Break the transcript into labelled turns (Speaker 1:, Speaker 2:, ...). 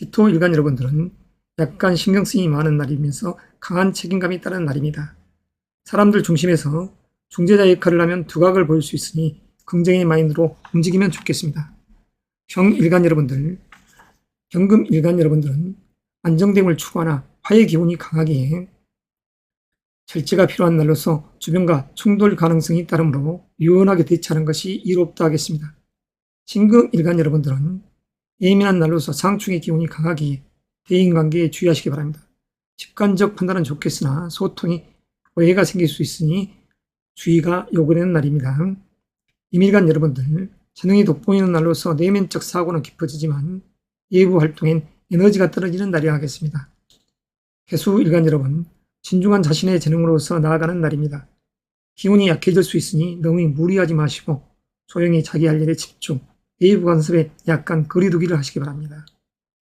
Speaker 1: 기토 일간 여러분들은 약간 신경 쓰임이 많은 날이면서 강한 책임감이 따르는 날입니다. 사람들 중심에서 중재자 역할을 하면 두각을 보일 수 있으니 긍정의 마인드로 움직이면 좋겠습니다. 형 일간 여러분들, 경금 일간 여러분들은 안정됨을 추구하나 화해 기운이 강하기에 절제가 필요한 날로서 주변과 충돌 가능성이 따르므로 유연하게 대처하는 것이 이롭다 하겠습니다. 신금 일간 여러분들은 예민한 날로서 상충의 기운이 강하기에 대인관계에 주의하시기 바랍니다. 직관적 판단은 좋겠으나 소통이 오해가 생길 수 있으니 주의가 요구되는 날입니다. 이밀간 여러분들, 재능이 돋보이는 날로서 내면적 사고는 깊어지지만 예부 활동엔 에너지가 떨어지는 날이 하겠습니다. 개수 일간 여러분, 진중한 자신의 재능으로서 나아가는 날입니다. 기운이 약해질 수 있으니 너무 무리하지 마시고 조용히 자기 할 일에 집중, 예부 간섭에 약간 거리두기를 하시기 바랍니다.